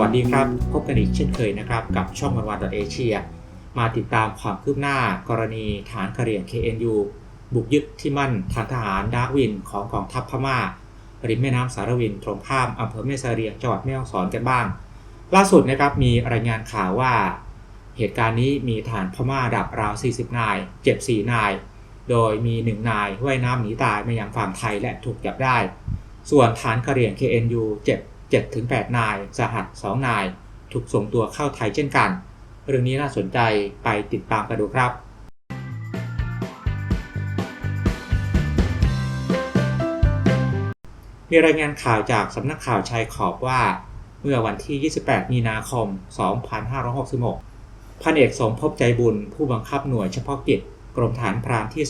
วัสดีครับ พบกันอีกเช่นเคยนะครับ กับช่องวันวันเอเชียมาติดตามความคืบหน้า กรณีฐานกระเรียง KNU บุกยึดที่มั่นทางทหารดาร์กวินของกองทัพพม่าริมแม่น้ำสารวินตรงข้ามอำเภอแม่สาเรียงจังหวัดแม่ฮ่องสอนกันบ้าง ล่าสุดนะครับมีรายงานข่าวว่า เหตุการณ์นี้มีฐานพม่าดับราว 40 นาย เจ็บ 4 นาย โดยมี 1 นายว่ายน้ำหนีตายมายังฝั่งไทยและถูกจับได้ ส่วนฐานกระเรียง KNU เจ็บ 7-8 นาย สหัส2นาย ถูกส่งตัวเข้าไทยเช่นกัน เรื่องนี้น่าสนใจไปติดตามกันดูครับมีรายงานข่าวจากสำนักข่าวชายขอบว่า เมื่อวันที่ 28 มีนาคม 2566 พันเอกสมภพใจบุญ ผู้บังคับหน่วยเฉพาะกิจ กรมฐานพรานที่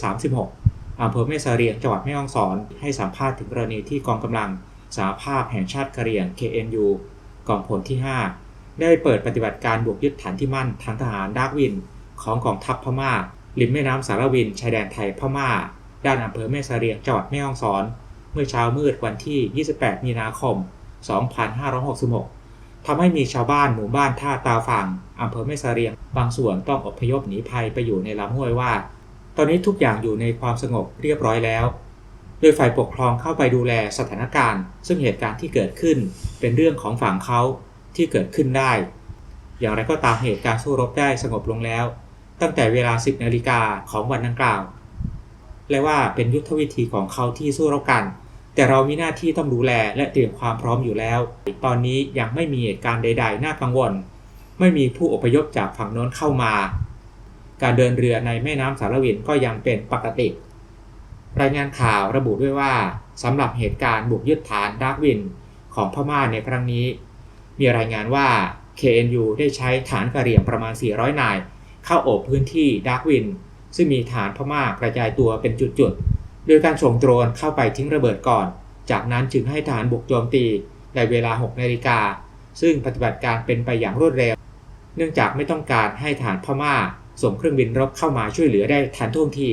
36 อำเภอแม่สเรียงจังหวัดแม่ฮ่องสอน ให้สัมภาษณ์ถึงกรณีที่กองกำลัง สหภาพแห่งชาติกะเหรี่ยง KNU กองพลที่ 5 ได้เปิดปฏิบัติการบุกยึดฐานที่มั่นทางทหารดาร์กวิน ของกองทัพพม่า ริมแม่น้ำสารวิน ชายแดนไทยพม่า ด้านอำเภอแม่สาเรียงจังหวัดแม่ฮ่องสอน เมื่อเช้ามืดวันที่ 28 มีนาคม 2566ทำให้มีชาวบ้านหมู่บ้านท่าตาฝั่งอำเภอแม่สาเรียง บางส่วนต้องอพยพหนีภัยไปอยู่ในลำห้วยว่า ตอนนี้ทุกอย่างอยู่ในความสงบเรียบร้อยแล้ว ดยฝ่ายปกครองเข้าไปดูแลสถานการณ์ ซึ่งเหตุการณ์ที่เกิดขึ้นเป็นเรื่องของฝั่งเขาที่เกิดขึ้นได้ อย่างไรก็ตามเหตุการณ์สู้รบได้สงบลงแล้ว ตั้งแต่เวลา 10นาฬิกาของวันดังกล่าว และว่าเป็นยุทธวิธีของเขาที่สู้รบกัน แต่เรามีหน้าที่ต้องดูแลและเตรียมความพร้อมอยู่แล้ว ตอนนี้ยังไม่มีเหตุการณ์ใด ๆ น่ากังวล ไม่มีผู้อพยพจากฝั่งโน้นเข้ามา การเดินเรือในแม่น้ำสารวินก็ยังเป็นปกติ รายงานข่าวระบุด้วยว่าสำหรับเหตุการณ์บุกยึดฐานดาร์กวินของพม่าในครั้งนี้ มีรายงานว่า KNU ได้ใช้ฐานกระเหรี่ยงประมาณ 400 นาย เข้าโอบพื้นที่ดาร์กวิน ซึ่งมีฐานพม่ากระจายตัวเป็นจุดๆ โดยการส่งโดรนเข้าไปทิ้งระเบิดก่อน จากนั้นจึงให้ฐานบุกโจมตีในเวลา 6 นาฬิกา ซึ่งปฏิบัติการเป็นไปอย่างรวดเร็ว เนื่องจากไม่ต้องการให้ฐานพม่าส่งเครื่องบินรบเข้ามาช่วยเหลือได้ทันท่วงที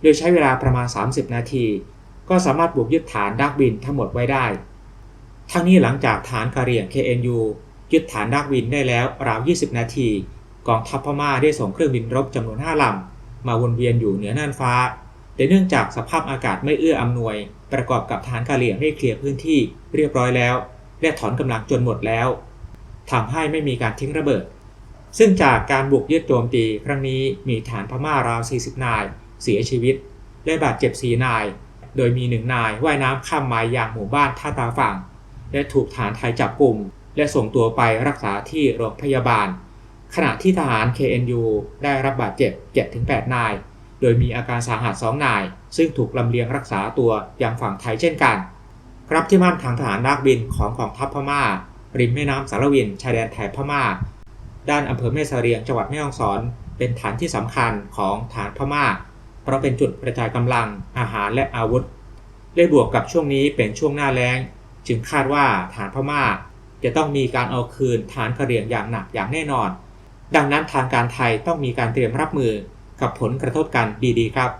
โดยใช้เวลาประมาณ 30 นาที ก็สามารถบุกยึดฐานดักบินทั้งหมดไว้ได้ ทั้งนี้หลังจากฐานกะเหรี่ยง KNU ยึดฐานดักบินได้แล้วราว 20 นาที กองทัพพม่าได้ส่งเครื่องบินรบจำนวน 5ลำมาวนเวียนอยู่เหนือน่านฟ้า แต่เนื่องจากสภาพอากาศไม่เอื้ออำนวย ประกอบกับฐานกะเหรี่ยงได้เคลียร์พื้นที่เรียบร้อยแล้ว และถอนกำลังจนหมดแล้วทำให้ไม่มีการทิ้งระเบิดซึ่งจากการบุกยึดโจมตีครั้งนี้มีฐานพม่าราว 40 นาย เสียชีวิต และบาดเจ็บ4นาย โดยมีหนึ่งนายว่ายน้ำข้ามมาอย่างหมู่บ้านท่าตาฝั่ง และถูกฐานไทยจับกลุ่ม และส่งตัวไปรักษาที่โรงพยาบาล ขณะที่ทหาร KNU ได้รับบาดเจ็บ 7-8 นาย โดยมีอาการสาหัส2นาย ซึ่งถูกลำเลียงรักษาตัวยังฝั่งไทยเช่นกันครับที่มั่นทางทหารดากบินของกองทัพพม่า ริมแม่น้ำสารวินชายแดนไทยพม่า ด้านอำเภอแม่สาเรียงจังหวัดแม่ฮ่องสอน เป็นฐานที่สำคัญของฐานพม่า เพราะเป็นจุดกระจายกำลังอาหารและอาวุธ และบวกกับช่วงนี้เป็นช่วงหน้าแล้ง จึงคาดว่าฐานพม่า จะต้องมีการเอาคืนฐานกระเหรี่ยงอย่างหนักอย่างแน่นอน ดังนั้นทางการไทยต้องมีการเตรียมรับมือกับผลกระทบกันดีๆครับ